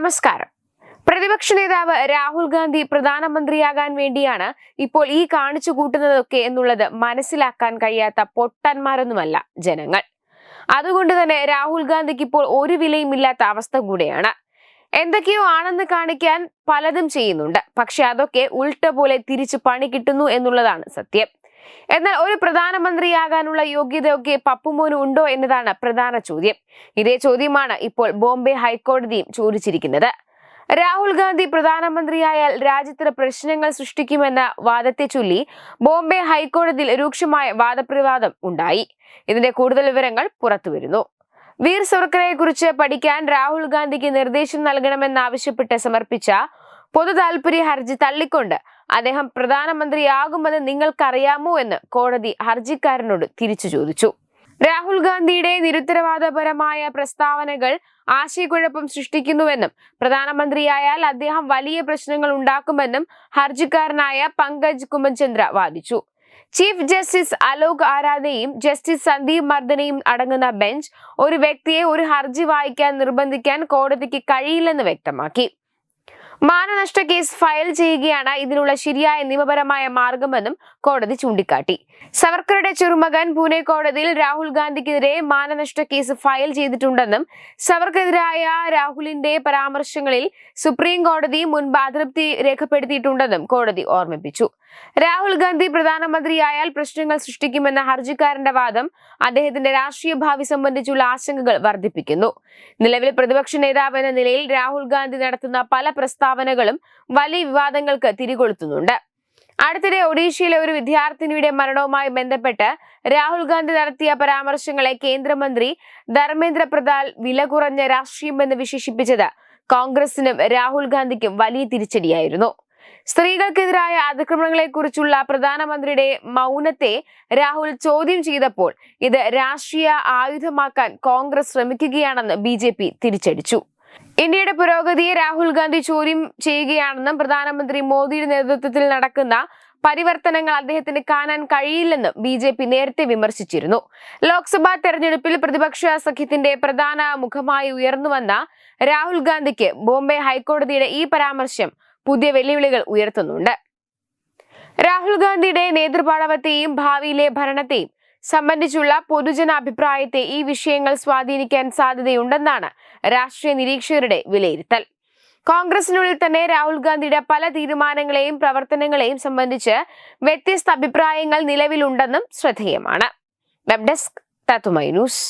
നമസ്കാരം. പ്രതിപക്ഷ നേതാവ് രാഹുൽ ഗാന്ധി പ്രധാനമന്ത്രിയാകാൻ വേണ്ടിയാണ് ഇപ്പോൾ ഈ കാണിച്ചു കൂട്ടുന്നതൊക്കെ എന്നുള്ളത് മനസ്സിലാക്കാൻ കഴിയാത്ത പൊട്ടന്മാരൊന്നുമല്ല ജനങ്ങൾ. അതുകൊണ്ട് തന്നെ രാഹുൽ ഗാന്ധിക്ക് ഇപ്പോൾ ഒരു വിലയും ഇല്ലാത്ത അവസ്ഥ കൂടെയാണ്. എന്തൊക്കെയോ ആണെന്ന് കാണിക്കാൻ പലതും ചെയ്യുന്നുണ്ട്. പക്ഷെ അതൊക്കെ ഉൾട്ട പോലെ തിരിച്ചു പണി കിട്ടുന്നു എന്നുള്ളതാണ് സത്യം. എന്നാൽ ഒരു പ്രധാനമന്ത്രിയാകാനുള്ള യോഗ്യതയൊക്കെ പപ്പുമോന് ഉണ്ടോ എന്നതാണ് പ്രധാന ചോദ്യം. ഇതേ ചോദ്യമാണ് ഇപ്പോൾ ബോംബെ ഹൈക്കോടതിയും ചോദിച്ചിരിക്കുന്നത്. രാഹുൽ ഗാന്ധി പ്രധാനമന്ത്രിയായാൽ രാജ്യത്തിന് പ്രശ്നങ്ങൾ സൃഷ്ടിക്കുമെന്ന വാദത്തെ ചൊല്ലി ബോംബെ ഹൈക്കോടതിയിൽ രൂക്ഷമായ വാദപ്രവാദം ഉണ്ടായി. ഇതിന്റെ കൂടുതൽ വിവരങ്ങൾ പുറത്തുവരുന്നു. വീർ സവർക്കറെ കുറിച്ച് പഠിക്കാൻ രാഹുൽ ഗാന്ധിക്ക് നിർദ്ദേശം നൽകണമെന്നാവശ്യപ്പെട്ട് സമർപ്പിച്ച പൊതു താൽപര്യ ഹർജി തള്ളിക്കൊണ്ട് അദ്ദേഹം പ്രധാനമന്ത്രിയാകുമെന്ന് നിങ്ങൾക്കറിയാമോ എന്ന് കോടതി ഹർജിക്കാരനോട് തിരിച്ചു ചോദിച്ചു. രാഹുൽ ഗാന്ധിയുടെ നിരുത്തരവാദപരമായ പ്രസ്താവനകൾ ആശയക്കുഴപ്പം സൃഷ്ടിക്കുന്നുവെന്നും പ്രധാനമന്ത്രിയായാൽ അദ്ദേഹം വലിയ പ്രശ്നങ്ങൾ ഉണ്ടാക്കുമെന്നും ഹർജിക്കാരനായ പങ്കജ് കുമചന്ദ്ര വാദിച്ചു. ചീഫ് ജസ്റ്റിസ് അലോക് ആരാധയും ജസ്റ്റിസ് സന്ദീപ് മർദ്ദനയും അടങ്ങുന്ന ബെഞ്ച് ഒരു വ്യക്തിയെ ഒരു ഹർജി വായിക്കാൻ നിർബന്ധിക്കാൻ കോടതിക്ക് കഴിയില്ലെന്ന് വ്യക്തമാക്കി. മാനനഷ്ട കേസ് ഫയൽ ചെയ്യുകയാണ്. ഇതിനുള്ള ശരിയായ നിയമപരമായ മാർഗമെന്നും കോടതി ചൂണ്ടിക്കാട്ടി. സവർക്കറുടെ ചെറുമകൻ പൂനെ കോടതിയിൽ രാഹുൽ ഗാന്ധിക്കെതിരെ മാനനഷ്ട കേസ് ഫയൽ ചെയ്തിട്ടുണ്ടെന്നും സവർക്കെതിരായ രാഹുലിന്റെ പരാമർശങ്ങളിൽ സുപ്രീം കോടതി മുൻപ് അതൃപ്തി രേഖപ്പെടുത്തിയിട്ടുണ്ടെന്നും കോടതി ഓർമ്മിപ്പിച്ചു. രാഹുൽ ഗാന്ധി പ്രധാനമന്ത്രിയായാൽ പ്രശ്നങ്ങൾ സൃഷ്ടിക്കുമെന്ന ഹർജിക്കാരന്റെ വാദം അദ്ദേഹത്തിന്റെ രാഷ്ട്രീയ ഭാവി സംബന്ധിച്ചുള്ള ആശങ്കകൾ വർദ്ധിപ്പിക്കുന്നു. നിലവിൽ പ്രതിപക്ഷ നേതാവ് എന്ന നിലയിൽ രാഹുൽ ഗാന്ധി നടത്തുന്ന പല പ്രസ്താവനകളും വലിയ വിവാദങ്ങൾക്ക് തിരികൊളുത്തുന്നുണ്ട്. അടുത്തിടെ ഒഡീഷയിലെ ഒരു വിദ്യാർത്ഥിനിയുടെ മരണവുമായി ബന്ധപ്പെട്ട് രാഹുൽ ഗാന്ധി നടത്തിയ പരാമർശങ്ങളെ കേന്ദ്രമന്ത്രി ധർമ്മേന്ദ്ര പ്രധാൻ വില കുറഞ്ഞ രാഷ്ട്രീയമെന്ന് വിശേഷിപ്പിച്ചത് കോൺഗ്രസിനും രാഹുൽ ഗാന്ധിക്കും വലിയ തിരിച്ചടിയായിരുന്നു. സ്ത്രീകൾക്കെതിരായ അതിക്രമങ്ങളെക്കുറിച്ചുള്ള പ്രധാനമന്ത്രിയുടെ മൗനത്തെ രാഹുൽ ചോദ്യം ചെയ്തപ്പോൾ ഇത് രാഷ്ട്രീയ ആയുധമാക്കാൻ കോൺഗ്രസ് ശ്രമിക്കുകയാണെന്ന് ബി തിരിച്ചടിച്ചു. ഇന്ത്യയുടെ പുരോഗതിയെ രാഹുൽ ഗാന്ധി ചോദ്യം ചെയ്യുകയാണെന്നും പ്രധാനമന്ത്രി മോദിയുടെ നേതൃത്വത്തിൽ നടക്കുന്ന പരിവർത്തനങ്ങൾ അദ്ദേഹത്തിന് കാണാൻ കഴിയില്ലെന്നും ബി ജെ പി നേരത്തെ വിമർശിച്ചിരുന്നു. ലോക്സഭാ തെരഞ്ഞെടുപ്പിൽ പ്രതിപക്ഷ സഖ്യത്തിന്റെ പ്രധാന മുഖമായി ഉയർന്നുവന്ന രാഹുൽ ഗാന്ധിക്ക് ബോംബെ ഹൈക്കോടതിയുടെ ഈ പരാമർശം പുതിയ വെല്ലുവിളികൾ ഉയർത്തുന്നുണ്ട്. രാഹുൽ ഗാന്ധിയുടെ നേതൃപാടവത്തെയും ഭാവിയിലെ ഭരണത്തെയും സംബന്ധിച്ചുള്ള പൊതുജനാഭിപ്രായത്തെ ഈ വിഷയങ്ങൾ സ്വാധീനിക്കാൻ സാധ്യതയുണ്ടെന്നാണ് രാഷ്ട്രീയ നിരീക്ഷകരുടെ വിലയിരുത്തൽ. കോൺഗ്രസിനുള്ളിൽ തന്നെ രാഹുൽ ഗാന്ധിയുടെ പല തീരുമാനങ്ങളെയും പ്രവർത്തനങ്ങളെയും സംബന്ധിച്ച് വ്യത്യസ്ത അഭിപ്രായങ്ങൾ നിലവിലുണ്ടെന്നും ശ്രദ്ധേയമാണ്. വെബ് ഡെസ്ക് തത്തുമൈ ന്യൂസ്.